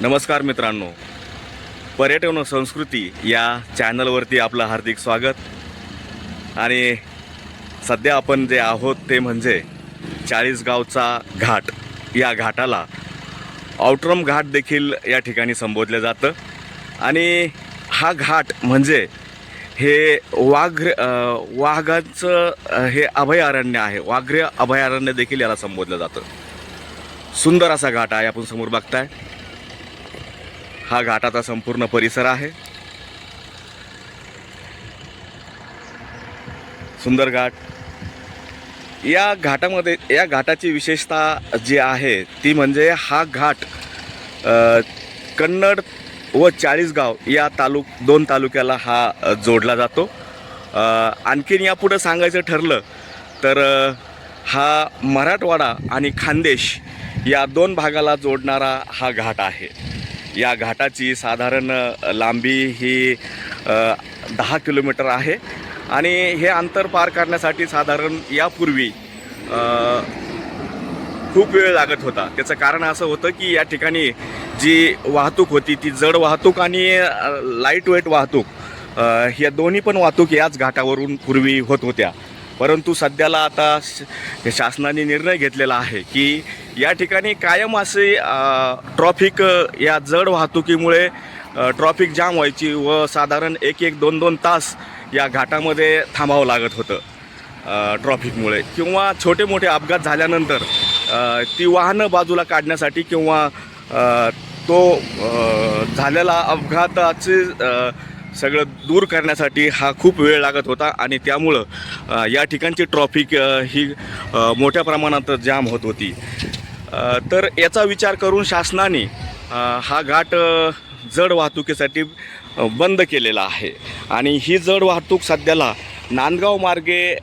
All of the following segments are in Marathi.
नमस्कार मित्रांनो. पर्यटन व संस्कृती या चॅनलवरती आपलं हार्दिक स्वागत. आणि सध्या आपण जे आहोत ते म्हणजे चाळीसगावचा घाट. या घाटाला आउटरम घाट देखील या ठिकाणी संबोधलं जातं. आणि हा घाट म्हणजे हे वाघ्र वाघाचं हे अभयारण्य आहे. वाघ्र अभयारण्य देखील याला संबोधलं जातं. सुंदर असा घाट आहे आपण समोर बघताय. हा घाटाचा संपूर्ण परिसर आहे. सुंदर घाट. या घाटामध्ये या घाटाची विशेषता जी आहे ती म्हणजे हा घाट कन्नड व चाळीसगाव या तालुक दोन तालुक्याला हा जोडला जातो. आणखीन यापुढं सांगायचं ठरलं तर हा मराठवाडा आणि खानदेश या दोन भागाला जोडणारा हा घाट आहे. या घाटाची साधारण लांबी ही दहा किलोमीटर आहे. आणि हे अंतर पार करण्यासाठी साधारण यापूर्वी खूप वेळ लागत होता. त्याचं कारण असं होतं की या ठिकाणी जी वाहतूक होती ती जड वाहतूक आणि लाइट वेट वाहतूक ह्या या दोन्ही पण वाहतूक याच घाटावरून पूर्वी होत होत्या. परंतु सध्याला आता श- शासनाने निर्णय घेतलेला आहे की या ठिकाणी कायम असे ट्रॉफिक या जड वाहतुकीमुळे ट्रॉफिक जाम व्हायची व साधारण एक एक दोन दोन तास या घाटामध्ये थांबावं लागत होतं ट्रॉफिकमुळे किंवा छोटे मोठे अपघात झाल्यानंतर ती वाहनं बाजूला काढण्यासाठी किंवा तो झालेला अपघाताचे सगळं दूर करण्यासाठी हा खूप वेळ लागत होता आणि त्यामुळं या ठिकाणची ट्रॉफिक ही मोठ्या प्रमाणात जाम होत होती. तर याचा विचार करून शासनाने हा घाट जड वाहतुकीसाठी बंद केलेला आहे. आणि ही जड वाहतूक सध्याला नांदगाव मार्गे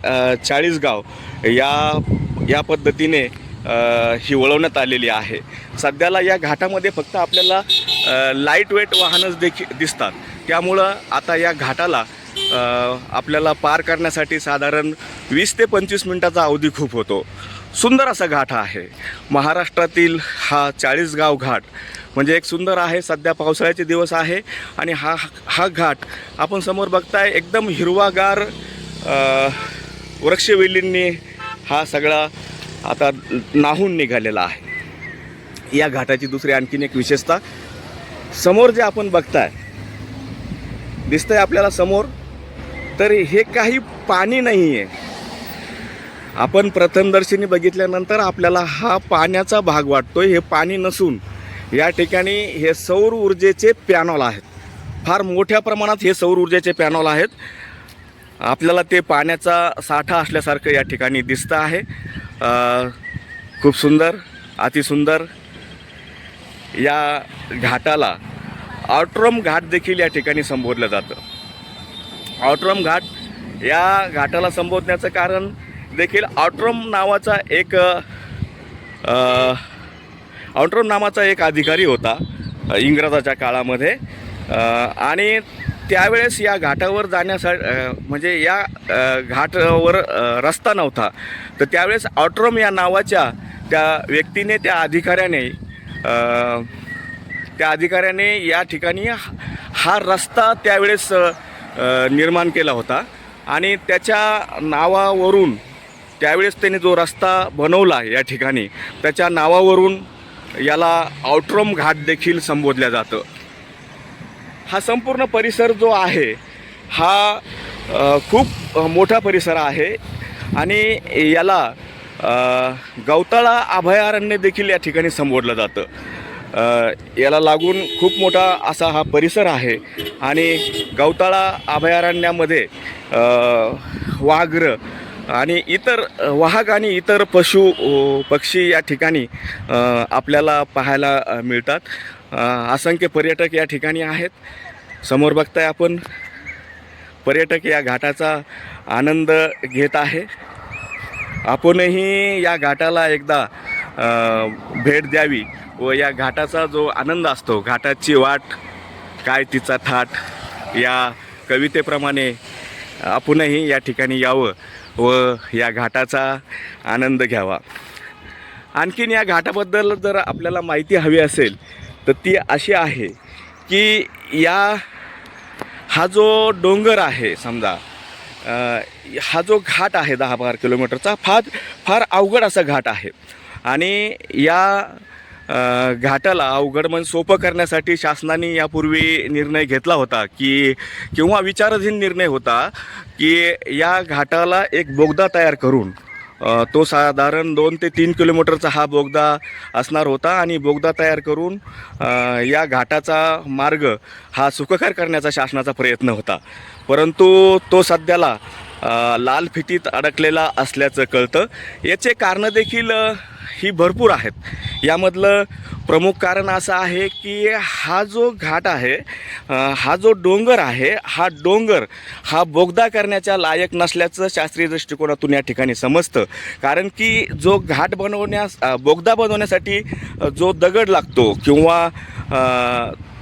चाळीसगाव या या पद्धतीने ही वळवण्यात आलेली आहे. सध्याला या घाटामध्ये फक्त आपल्याला लाइट वेट वाहनच देखील दिसतात. त्यामुळं आता या घाटाला आपल्याला पार करण्यासाठी साधारण वीस ते पंचवीस मिनटाचा अवधी खूप होतो. सुंदर असा घाट आहे. महाराष्ट्रातील हा चाळीसगाव घाट म्हणजे एक सुंदर आहे सध्या पावसाळ्याचे दिवस आहे आणि हा हा घाट आपण समोर बघताय एकदम हिरवागार वृक्षवेलींनी हा सगळा आता नाहून निघालेला आहे. या घाटाची दुसरी आणखीन एक विशेषता समोर जे आपण बघताय दिसतंय आपल्याला समोर तर हे काही पाणी नाही आहे आपण प्रथमदर्शनी बघितल्यानंतर आपल्याला हा पाण्याचा भाग वाटतोय हे पाणी नसून. या ठिकाणी हे सौर ऊर्जेचे पॅनॉल आहेत. फार मोठ्या प्रमाणात हे सौर ऊर्जेचे पॅनॉल आहेत. आपल्याला ते पाण्याचा साठा असल्यासारखं या ठिकाणी दिसतं आहे. खूप सुंदर अतिसुंदर या घाटाला ऑट्रम घाट देखील या ठिकाणी संबोधलं जातं. ऑट्रम घाट या घाटाला संबोधण्याचं कारण देखील ऑट्रम नावाचा एक ऑट्रम नावाचा एक अधिकारी होता इंग्रजाच्या काळामध्ये. आणि त्यावेळेस या घाटावर जाण्यासाठी म्हणजे या घाटावर रस्ता नव्हता. तर त्यावेळेस ऑट्रम या नावाच्या त्या व्यक्तीने त्या अधिकाऱ्याने त्या अधिकाऱ्याने या ठिकाणी हा- हा रस्ता त्यावेळेस निर्माण केला होता. आणि त्याच्या नावावरून त्यावेळेस त्याने जो रस्ता बनवला या ठिकाणी त्याच्या नावावरून याला आउट्रम घाट देखील संबोधलं जातं. हा संपूर्ण परिसर जो आहे हा खूप मोठा परिसर आहे. आणि याला गवताळा अभयारण्य देखील या ठिकाणी संबोधलं जातं. याला लागून खूप मोठा असा हा परिसर आहे. आणि गवताळा अभयारण्यामध्ये वाघ्र आणि इतर वाहक आणि इतर पशु पक्षी या ठिकाणी आपल्याला पाहायला मिळतात. असंख्य पर्यटक या ठिकाणी आहेत. समोर बघताय आपण पर्यटक या घाटाचा आनंद घेत आहे. आपणही या घाटाला एकदा भेट द्यावी व या घाटाचा जो आनंद असतो घाटाची वाट काय तिचा थाट या कवितेप्रमाणे आपणही या ठिकाणी यावं व या घाटाचा आनंद घ्यावा. आणखीन या घाटाबद्दल जर आपल्याला माहिती हवी असेल तर ती अशी आहे की या हा जो डोंगर आहे समजा हा जो घाट आहे दहा बारा किलोमीटरचा फार फार अवघड असा घाट आहे. आणि या घाटाला अवघड म्हणजे सोपं करण्यासाठी शासनाने यापूर्वी निर्णय घेतला होता की किंवा विचाराधीन निर्णय होता की या घाटाला एक बोगदा तयार करून तो साधारण दोन ते तीन किलोमीटरचा हा बोगदा असणार होता आणि बोगदा तयार करून या घाटाचा मार्ग हा सुखकर करण्याचा शासनाचा प्रयत्न होता. परंतु तो सध्याला लाल फितीत अडकलेला असल्याचं कळतं. याचे कारणं देखील ही भरपूर आहेत. यामधलं प्रमुख कारण असं आहे की हा जो घाट आहे हा जो डोंगर आहे हा डोंगर हा बोगदा करण्याच्या लायक नसल्याचं शास्त्रीय दृष्टिकोनातून या ठिकाणी समजतं. कारण की जो घाट बनवण्यास बोगदा बनवण्यासाठी जो दगड लागतो किंवा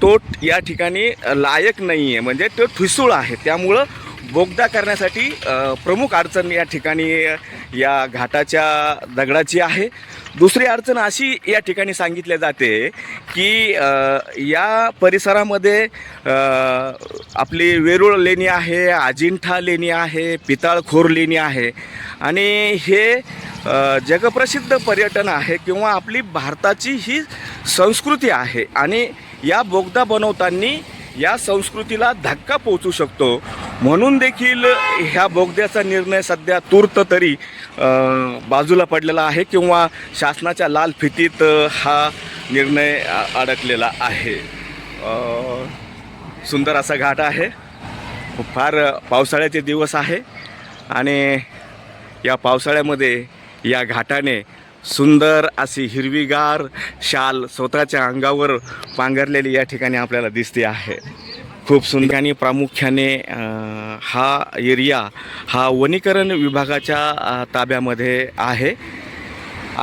तो या ठिकाणी लायक नाही आहे म्हणजे तो ठिसूळ आहे. त्यामुळं बोगदा करण्यासाठी प्रमुख अडचण या ठिकाणी या घाटाच्या दगडाची आहे. दुसरी अडचण अशी या ठिकाणी सांगितल्या जाते की या परिसरामध्ये आपली वेरूळ लेणी आहे अजिंठा लेणी आहे पिताळखोर लेणी आहे. आणि हे जगप्रसिद्ध पर्यटन आहे किंवा आपली भारताची ही संस्कृती आहे. आणि या बोगदा बनवताना या संस्कृतीला धक्का पोचू शकतो. म्हणून देखील ह्या बोगद्याचा निर्णय सध्या तूर्त तरी बाजूला पडलेला आहे किंवा शासनाच्या लाल फितीत हा निर्णय अडकलेला आहे. सुंदर असा घाट आहे. फार पावसाळ्याचे दिवस आहे आणि या पावसाळ्यामध्ये या घाटाने सुंदर अशी हिरवीगार शाल स्वतःच्या अंगावर पांघरलेली या ठिकाणी आपल्याला दिसते आहे. खूप सुंदर आणि प्रामुख्याने हा एरिया हा वनीकरण विभागाच्या ताब्यामध्ये आहे.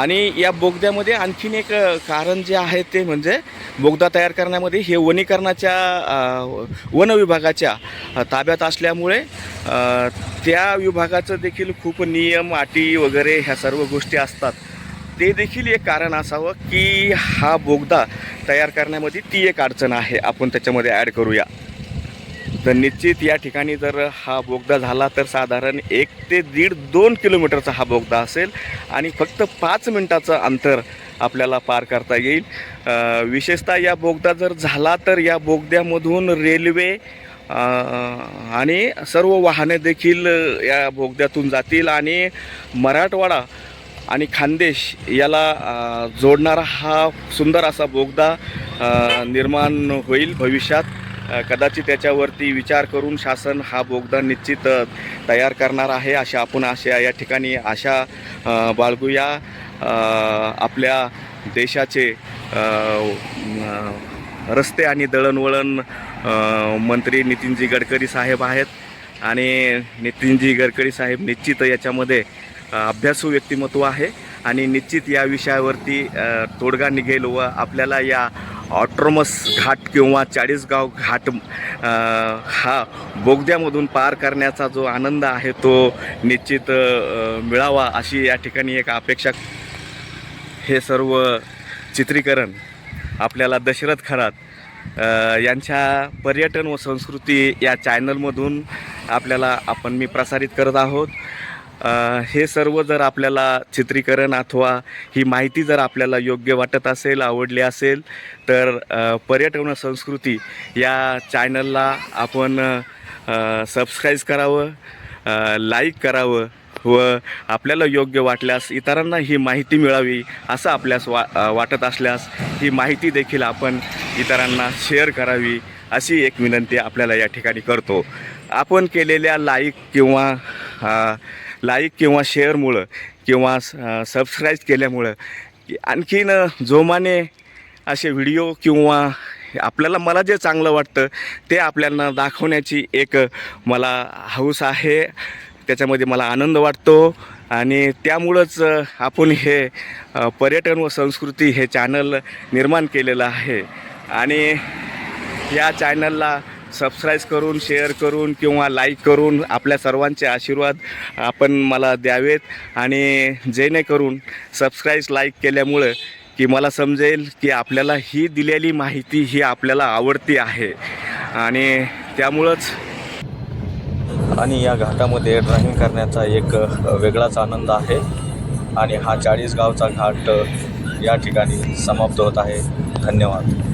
आणि या बोगद्यामध्ये आणखीन एक कारण जे आहे ते म्हणजे बोगदा तयार करण्यामध्ये हे वनीकरणाच्या वन विभागाच्या ताब्यात असल्यामुळे त्या विभागाचं देखील खूप नियम अटी वगैरे ह्या सर्व गोष्टी असतात. ते देखील एक कारण असावं की हा बोगदा तयार करण्यामध्ये ती एक अडचण आहे. आपण त्याच्यामध्ये ॲड करूया. तर निश्चित या ठिकाणी जर हा बोगदा झाला तर साधारण एक ते दीड दोन किलोमीटरचा हा बोगदा असेल आणि फक्त पाच मिनटाचं अंतर आपल्याला पार करता येईल. विशेषतः या बोगदा जर झाला तर या बोगद्यामधून रेल्वे आणि सर्व वाहने देखील या बोगद्यातून जातील आणि मराठवाडा आणि खानदेश याला जोडणारा हा सुंदर असा बोगदा निर्माण होईल भविष्यात. कदाचित त्याच्यावरती विचार करून शासन हा बोगदा निश्चित तयार करणार आहे अशा आपण अशा या ठिकाणी आशा बाळगूया. आपल्या देशाचे रस्ते आणि दळणवळण मंत्री नितीनजी गडकरी साहेब आहेत. आणि नितीनजी गडकरी साहेब निश्चित याच्यामध्ये अभ्यासू व्यक्तिमत्व आहे. आणि निश्चित या विषयावरती तोडगा निघेल व आपल्याला या ऑट्रोमस घाट किंवा चाळीसगाव घाट हा बोगद्यामधून पार करण्याचा जो आनंद आहे तो निश्चित मिळावा अशी या ठिकाणी एक अपेक्षा. हे सर्व चित्रीकरण आपल्याला दशरथ खरात यांच्या पर्यटन व संस्कृती या चॅनलमधून आपल्याला आपण मी प्रसारित करत आहोत. हे सर्व जर आपल्याला चित्रीकरण अथवा ही माहिती जर आपल्याला योग्य वाटत असेल आवडली असेल तर पर्यटन संस्कृती या चॅनलला आपण सबस्क्राईब करावं लाईक करावं व आपल्याला योग्य वाटल्यास इतरांना ही माहिती मिळावी असं आपल्यास वा वाटत असल्यास ही माहिती देखील आपण इतरांना शेअर करावी अशी एक विनंती आपल्याला या ठिकाणी करतो. आपण केलेल्या लाईक किंवा लाईक किंवा शेअरमुळं किंवा सबस्क्राईब केल्यामुळं आणखीन जोमाने असे व्हिडिओ किंवा आपल्याला मला जे चांगलं वाटतं ते आपल्याला दाखवण्याची एक मला हौस आहे. त्याच्यामध्ये मला आनंद वाटतो आणि त्यामुळंच आपण हे पर्यटन व संस्कृती हे चॅनल निर्माण केलेलं आहे. आणि या चॅनलला सबस्क्राईब करून शेअर करून किंवा लाईक करून आपल्या सर्वांचे आशीर्वाद आपण मला द्यावेत. आणि जेणेकरून सबस्क्राईब लाईक केल्यामुळं की मला समजेल की आपल्याला ही दिलेली माहिती ही आपल्याला आवडती आहे. आणि त्यामुळंच आणि या घाटामध्ये ड्रायव्हिंग करण्याचा एक वेगळाच आनंद आहे. आणि हा चाळीस गावचा घाट या ठिकाणी समाप्त होत आहे. धन्यवाद.